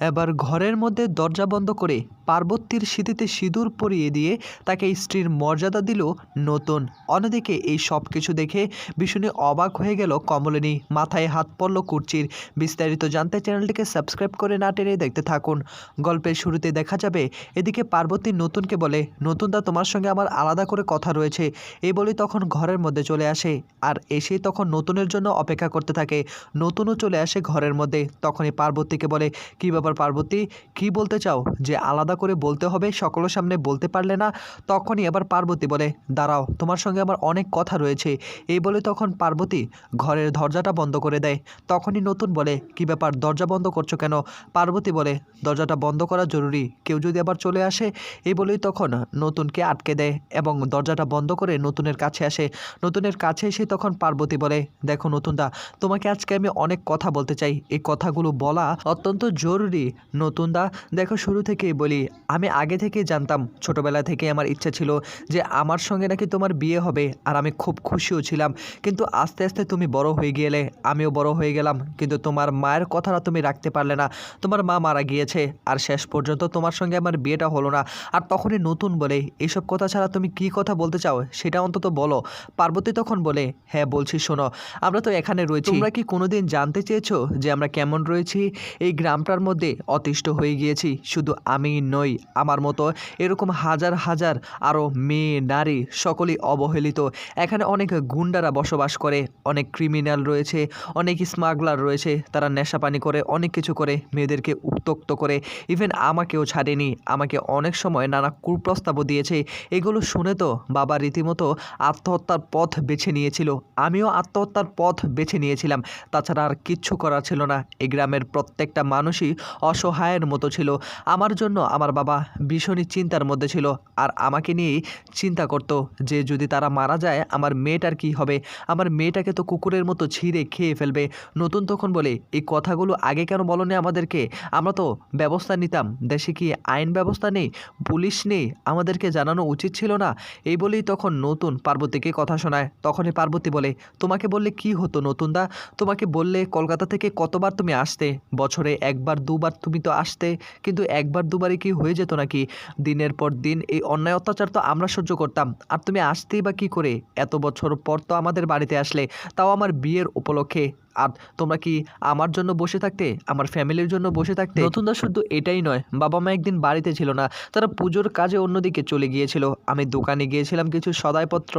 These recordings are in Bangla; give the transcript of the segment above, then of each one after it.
এবার ঘরের মধ্যে দরজা বন্ধ করে পার্বতীর স্মৃতিতে সিঁদুর পরিয়ে দিয়ে তাকে স্ত্রীর মর্যাদা দিল নতুন। অন্যদিকে এই সব কিছু দেখে ভীষণই অবাক হয়ে গেল কমলিনী। মাথায় হাত পড়ল কুর্চির। বিস্তারিত জানতে চ্যানেলটিকে সাবস্ক্রাইব করে না টেনে দেখতে থাকুন। গল্পের শুরুতে দেখা যাবে, এদিকে পার্বতী নতুনকে বলে, নতুনদা, তোমার সঙ্গে আমার আলাদা করে কথা রয়েছে। এই বলে তখন ঘরের মধ্যে চলে আসে। আর এসে তখন নতুনের জন্য অপেক্ষা করতে থাকে। নতুনও চলে আসে ঘরের মধ্যে। তখনই পার্বতীকে বলে, কী ব্যাপার? পার্বতী, কি বলতে চাও? যে আলাদা করে বলতে হবে সকলের সামনে বলতে পারলে না? তখনই আবার পার্বতী বলে, দাঁড়াও, তোমার সঙ্গে আমার অনেক কথা রয়েছে। এই বলে তখন পার্বতী ঘরের দরজাটা বন্ধ করে দেয়। তখনই নতুন বলে, কি ব্যাপার, দরজা বন্ধ করছ কেন? পার্বতী বলে, দরজাটা বন্ধ করা জরুরি, কেউ যদি আবার চলে আসে? এই বলেই তখন নতুনকে আটকে দেয় এবং দরজাটা বন্ধ করে নতুনের কাছে আসে। নতুনের কাছে এসে তখন পার্বতী বলে, দেখো নতুনদা, তোমাকে আজকে আমি অনেক কথা বলতে চাই। এই কথাগুলো বলা অত্যন্ত জরুরি নতুনদা দেখো শুরু থেকেই বলি আমি আগে থেকেই জানতাম ছোটবেলা থেকে আমার ইচ্ছা ছিল যে আমার সঙ্গে নাকি তোমার বিয়ে হবে আর আমি খুব খুশিও ছিলাম। কিন্তু আস্তে আস্তে তুমি বড় হয়ে গেলে আমিও বড় হয়ে গেলাম কিন্তু তোমার মায়ের কথাটা তুমি রাখতে পারলে না। তোমার মা মারা গিয়েছে আর শেষ পর্যন্ত তোমার সঙ্গে আমার বিয়েটা হলো না। আর তখনই নতুন বলে এইসব কথা ছাড়া তুমি কি কথা বলতে চাও? সেটা অন্তত বলো। পার্বতী তখন বলে হ্যাঁ বলছি শোনো আমরা তো এখানে রয়েছি। তোমরা কি কোনোদিন জানতে চেয়েছো যে আমরা কেমন রয়েছি? এই গ্রামটার মধ্যে অতিষ্ঠ হয়ে গিয়েছি। শুধু আমি নই, আমার মতো এরকম হাজার হাজার আরও মেয়ে, নারী সকলেই অবহেলিত। এখানে অনেক গুন্ডারা বসবাস করে, অনেক ক্রিমিনাল রয়েছে, অনেক স্মাগলার রয়েছে, তারা নেশাপানি করে, অনেক কিছু করে, মেয়েদেরকে উত্তক্ত করে। ইভেন আমাকেও ছাড়েনি, আমাকে অনেক সময় নানা কুপ্রস্তাবও দিয়েছে। এগুলো শুনে তো বাবা রীতিমতো আত্মহত্যার পথ বেছে নিয়েছিল। আমিও আত্মহত্যার পথ বেছে নিয়েছিলাম। তাছাড়া আর কিচ্ছু করার ছিল না। এই গ্রামের প্রত্যেকটা মানুষই অসহায়ের মতো ছিল। আমার জন্য আমার বাবা ভীষণই চিন্তার মধ্যে ছিল আর আমাকে নিয়েই চিন্তা করতো যে যদি তারা মারা যায়, আমার মেয়েটার কি হবে? আমার মেয়েটাকে তো কুকুরের মতো ছিঁড়ে খেয়ে ফেলবে। নতুন তখন বলে, এই কথাগুলো আগে কেন বলনি আমাদেরকে? আমরা তো ব্যবস্থা নিতাম। দেশে কি আইন ব্যবস্থা নেই? পুলিশ নেই? আমাদেরকে জানানো উচিত ছিল না? এই বলেই তখন নতুন পার্বতীকে কথা শোনায়। তখনই পার্বতী বলে, তোমাকে বললে কি হতো নতুনদা? তোমাকে বললে কলকাতা থেকে কতবার তুমি আসতে? বছরে একবার, দুবার তুমি তো আসতে, কিন্তু একবার দুবারই কি হয়ে যেত নাকি? দিনের পর দিন এই অন্যায় অত্যাচার তো আমরা সহ্য করতাম। আর তুমি আসতেই বা কী করে? এত বছর পর তো আমাদের বাড়িতে আসলে, তাও আমার বিয়ের উপলক্ষে। আর তোমরা কি আমার জন্য বসে থাকতে, আমার ফ্যামিলির জন্য বসে থাকতে? নতুনদা শুধু এটাই নয় বাবা মা একদিন বাড়িতে ছিল না, তারা পুজোর কাজে অন্যদিকে চলে গিয়েছিল। আমি দোকানে গিয়েছিলাম কিছু সদাইপত্র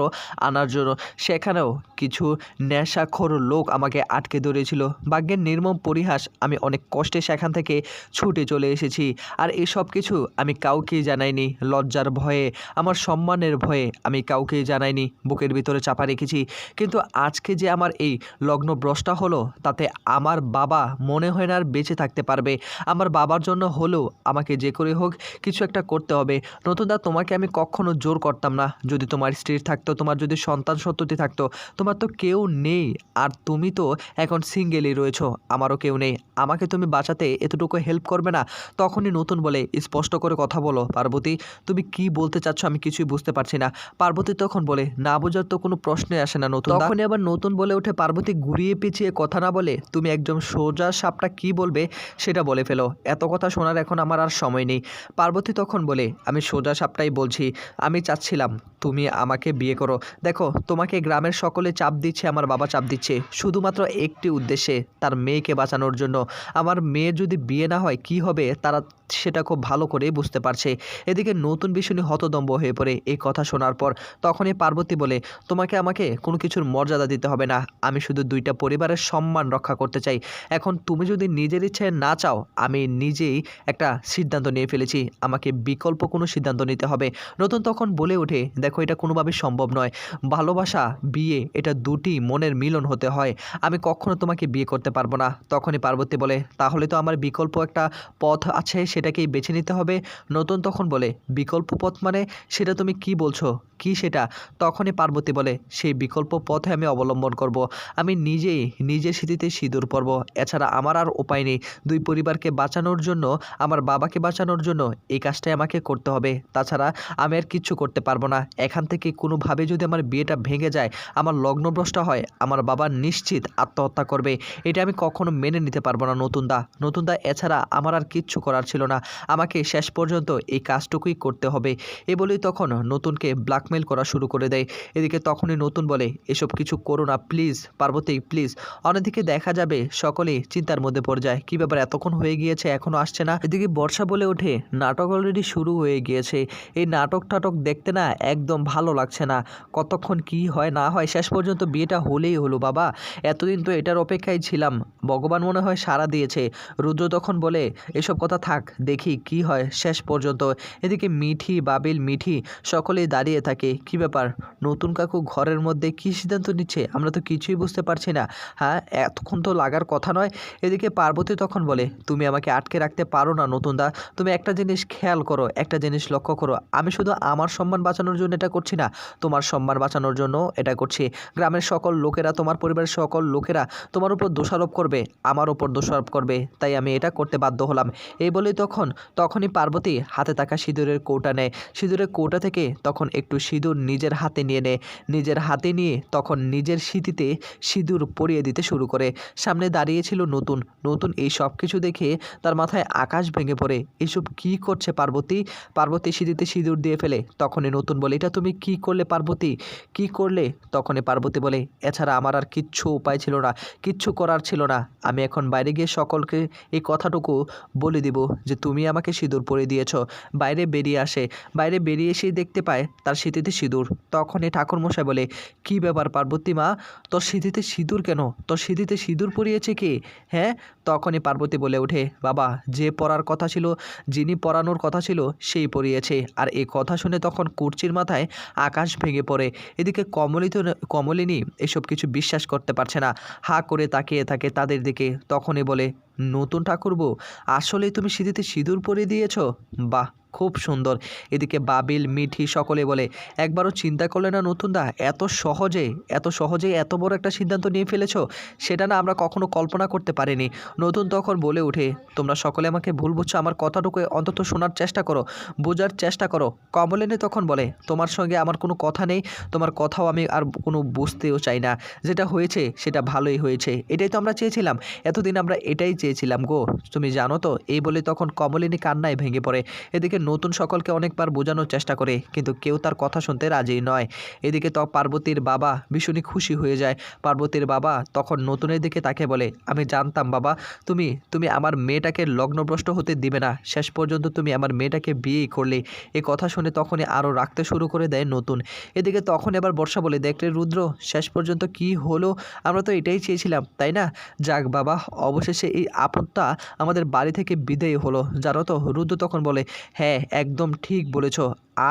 আনার জন্য, সেখানেও কিছু নেশাখোর লোক আমাকে আটকে ধরেছিল। ভাগ্যের নির্মম পরিহাস, আমি অনেক কষ্টে সেখান থেকে ছুটে চলে এসেছি। আর এসব কিছু আমি কাউকেই জানাইনি, লজ্জার ভয়ে, আমার সম্মানের ভয়ে আমি কাউকেই জানাইনি, বুকের ভিতরে চাপা রেখেছি। কিন্তু আজকে যে আমার এই লগ্ন ব্রষ্টা হলো তাতে আমার বাবা মনে হয় না আর বেঁচে থাকতে পারবে। আমার বাবার জন্য হলেও আমাকে যে করে হোক, কিছু একটা করতে হবে। নতুনদা, তোমাকে আমি কখনো জোর করতাম না। যদি তোমার স্ত্রীর থাকতো, তোমার যদি সন্তান সন্ততি থাকতো, তোমার তো কেউ নেই। আর তুমি তো এখন সিঙ্গেলই রয়েছো, আমারও কেউ নেই। আমাকে তুমি বাঁচাতে এতটুকু হেল্প করবে না? তখনই নতুন বলে স্পষ্ট করে কথা বলো, পার্বতী। তুমি কি বলতে চাচ্ছ আমি কিছুই বুঝতে পারছি না। পার্বতী তখন বলে, না বোঝার তো কোনো প্রশ্নই আসে না নতুন তখনই আবার নতুন বলে ওঠে পার্বতী, ঘুরিয়ে পিছিয়ে কথা না বলে তুমি একজন সোজা সাপটা কি বলবে সেটা বলে ফেলো। এত কথা শোনার এখন আমার আর সময় নেই। পার্বতী তখন বলে, আমি সোজা সাপটাই বলছি। আমি চাচ্ছিলাম তুমি আমাকে বিয়ে করো। দেখো, তোমাকে গ্রামের সকলে চাপ দিচ্ছে, আমার বাবা চাপ দিচ্ছে। শুধুমাত্র একটি উদ্দেশ্যে, তার মেয়েকে বাঁচানোর জন্য। আমার মেয়ে যদি বিয়ে না হয়, কি হবে? তারা সেটা খুব ভালো করে বুঝতে পারছে। এদিকে নতুন ভীষণই হতদম্ব হয়ে পড়ে এই কথা শোনার পর। তখনই পার্বতী বলে, তোমাকে আমাকে কোনো কিছুর মর্যাদা দিতে হবে না। আমি শুধু দুইটা পরিবারের সম্মান রক্ষা করতে চাই। এখন তুমি যদি নিজের ইচ্ছে না চাও, আমি নিজেই একটা সিদ্ধান্ত নিয়ে ফেলেছি। আমাকে বিকল্প কোনো সিদ্ধান্ত নিতে হবে। নতুন তখন বলে ওঠে, দেখো, এটা কোনোভাবেই সম্ভব নয়। ভালোবাসা, বিয়ে, এটা দুটি মনের মিলন হতে হয়। আমি কখনো তোমাকে বিয়ে করতে পারব না। তখনই পার্বতী বলে, তাহলে তো আমার বিকল্প একটা পথ আছে সেটাকেই বেছে নিতে হবে। নতুন তখন বলে, বিকল্প পথ মানে? সেটা তুমি কি বলছো? কি সেটা? তখনই পার্বতী বলে, সেই বিকল্প পথে আমি অবলম্বন করব। আমি নিজেই, নিজের স্মৃতিতে সিঁদুর পরব। এছাড়া আমার আর উপায় নেই। দুই পরিবারকে বাঁচানোর জন্য, আমার বাবাকে বাঁচানোর জন্য এই কাজটাই আমাকে করতে হবে। তাছাড়া আমি আর কিচ্ছু করতে পারব না। এখান থেকে কোনোভাবে যদি আমার বিয়েটা ভেঙে যায়, আমার লগ্নভ্রষ্ট হয়, আমার বাবা নিশ্চিত আত্মহত্যা করবে। এটা আমি কখনো মেনে নিতে পারব না নতুন নতুন দা এছাড়া আমার আর কিচ্ছু করার ছিল না। আমাকে শেষ পর্যন্ত এই কাজটুকুই করতে হবে। এ বলেই তখন নতুনকে ব্ল্যাকমেল করা শুরু করে দেয়। এদিকে তখনই নতুন বলে, এসব কিছু করো না প্লিজ পার্বতী প্লিজ অন্যদিকে দেখা যাবে সকলেই চিন্তার মধ্যে পড়ে যায়, কী ব্যাপার, এতক্ষণ হয়ে গিয়েছে এখনও আসছে না? এদিকে বর্ষা বলে ওঠে, নাটক অলরেডি শুরু হয়ে গিয়েছে। এই নাটক টাটক দেখতে না একদম ভালো লাগছে না। কতক্ষণ কি হয়, না হয়, শেষ পর্যন্ত বিয়েটা হলেই হলো, বাবা। এতদিন তো এটার অপেক্ষায় ছিলাম। ভগবান মনে হয় সাড়া দিয়েছে। রুদ্র তখন বলে, এসব কথা থাক দেখি কি হয় শেষ পর্যন্ত। এদিকে মিঠি, বাবিল, মিঠি সকলেই দাঁড়িয়ে থাকে। কি ব্যাপার? নতুন কাকু ঘরের মধ্যে কী সিদ্ধান্ত নিচ্ছে? আমরা তো কিছুই বুঝতে পারছি না। হ্যাঁ এতক্ষণ তো লাগার কথা নয়। এদিকে পার্বতী তখন বলে, তুমি আমাকে আটকে রাখতে পারো না নতুন দা তুমি একটা জিনিস খেয়াল করো, একটা জিনিস লক্ষ্য করো। আমি শুধু আমার সম্মান বাঁচানোর জন্য এটা করছি না, তোমার সম্মান বাঁচানোর জন্য এটা করছি। গ্রামের সকল লোকেরা, তোমার পরিবারের সকল লোকেরা তোমার উপর দোষারোপ করবে, আমার উপর দোষারোপ করবে। তাই আমি এটা করতে বাধ্য হলাম। এই বলেই তখন তখনই পার্বতী হাতে থাকা সিঁদুরের কৌটা নেয়। সিঁদুরের কৌটা থেকে তখন একটু সিঁদুর নিজের হাতে নিয়ে নেয়। নিজের হাতে নিয়ে তখন নিজের স্মৃতিতে সিঁদুর পরিয়ে দিতে শুরু করে। সামনে দাঁড়িয়েছিল নতুন। নতুন এই সব কিছু দেখে তার মাথায় আকাশ ভেঙে পড়ে। এসব কি করছে পার্বতী? পার্বতী সিঁড়িতে সিঁদুর দিয়ে ফেলে। তখনই নতুন বলে, এটা তুমি কি করলে পার্বতী? কি করলে? তখনই পার্বতী বলে, এছাড়া আমার আর কিচ্ছু উপায় ছিল না। কিচ্ছু করার ছিল না। আমি এখন বাইরে গিয়ে সকলকে এই কথাটুকু বলে দিব যে তুমি আমাকে সিঁদুর পরে দিয়েছ। বাইরে বেরিয়ে আসে। বাইরে বেরিয়ে এসেই দেখতে পায় তার স্মৃতিতে সিঁদুর। তখনই ঠাকুরমশাই বলে, কি ব্যাপার পার্বতী মা? তোর স্মৃতিতে সিঁদুর কেন? তোর স্মৃতিতে সিঁদুর পরিয়েছে কে? হ্যাঁ? তখনই পার্বতী বলে ওঠে, বাবা, যে পড়ার কথা ছিল, যিনি পড়ানোর কথা ছিল, সেই পড়িয়েছে আর এই কথা শুনে তখন কুর্চির মাথায় আকাশ ভেঙে পড়ে। এদিকে কমলিত, কমলিনী এসব কিছু বিশ্বাস করতে পারছে না। হা করে তাকিয়ে থাকে তাদের দিকে। তখনই বলে নতুন ঠাকুরবো। আসলেই তুমি সিঁড়িতে সিঁদুর পরে দিয়েছ? বাহ! খুব সুন্দর। এদিকে বাবিল, মিঠি সকলে বলে, একবারও চিন্তা করলে না নতুন দা এত সহজে, এত সহজেই এত বড় একটা সিদ্ধান্ত নিয়ে ফেলেছো? সেটা না আমরা কখনো কল্পনা করতে পারিনি। নতুন তখন বলে ওঠে, তোমরা সকলে আমাকে ভুল বুঝছ, আমার কথাটুকু অন্তত শোনার চেষ্টা করো, বোঝার চেষ্টা করো। কমলিনী তখন বলে, তোমার সঙ্গে আমার কোনো কথা নেই, তোমার কথাও আমি আর কোনো বুঝতেও চাই না। যেটা হয়েছে, সেটা ভালোই হয়েছে, এটাই তো আমরা চেয়েছিলাম, এতদিন আমরা এটাই চেয়েছিলাম গো, তুমি জানো তো? এই বলে তখন কমলিনী কান্নায় ভেঙে পড়ে। এদিকে নতুন সকলকে অনেকবার বোঝানোর চেষ্টা করে, কিন্তু কেউ তার কথা শুনতে রাজি নয়। এদিকে তো পার্বতীর বাবা ভীষণই খুশি হয়ে যায়। পার্বতীর বাবা তখন নতুনের দিকে তাকে বলে, আমি জানতাম বাবা, তুমি তুমি আমার মেয়েটাকে লগ্নভ্রষ্ট হতে দিবে না। শেষ পর্যন্ত তুমি আমার মেয়েটাকে বিয়েই করলে। এ কথা শুনে তখনই আরও রাখতে শুরু করে দেয় নতুন। এদিকে তখন এবার বর্ষা বলে দেখলে রুদ্র, শেষ পর্যন্ত কি হলো? আমরা তো এটাই চেয়েছিলাম, তাই না? যাক বাবা, অবশেষে এই আপদটা আমাদের বাড়ি থেকে বিদায় হলো। জানো তো, রুদ্র তখন বলে হ্যাঁ একদম ঠিক বলেছ।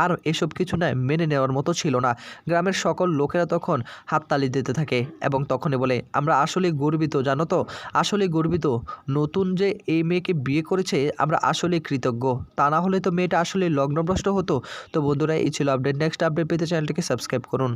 আর এসব কিছু না মেনে নেওয়ার মতো ছিল না। গ্রামের সকল লোকেরা তখন হাততালি দিতে থাকে এবং তখনই বলে, আমরা আসলে গর্বিত, জানো তো? আসলে গর্বিত। নতুন যে এই মেয়েকে বিয়ে করেছে, আমরা আসলে কৃতজ্ঞ। তা না হলে তো মেয়েটা আসলে লগ্নভ্রষ্ট হতো? তো বন্ধুরা, এই ছিল আপডেট। নেক্সট আপডেট পেতে চ্যানেলটিকে সাবস্ক্রাইব করুন।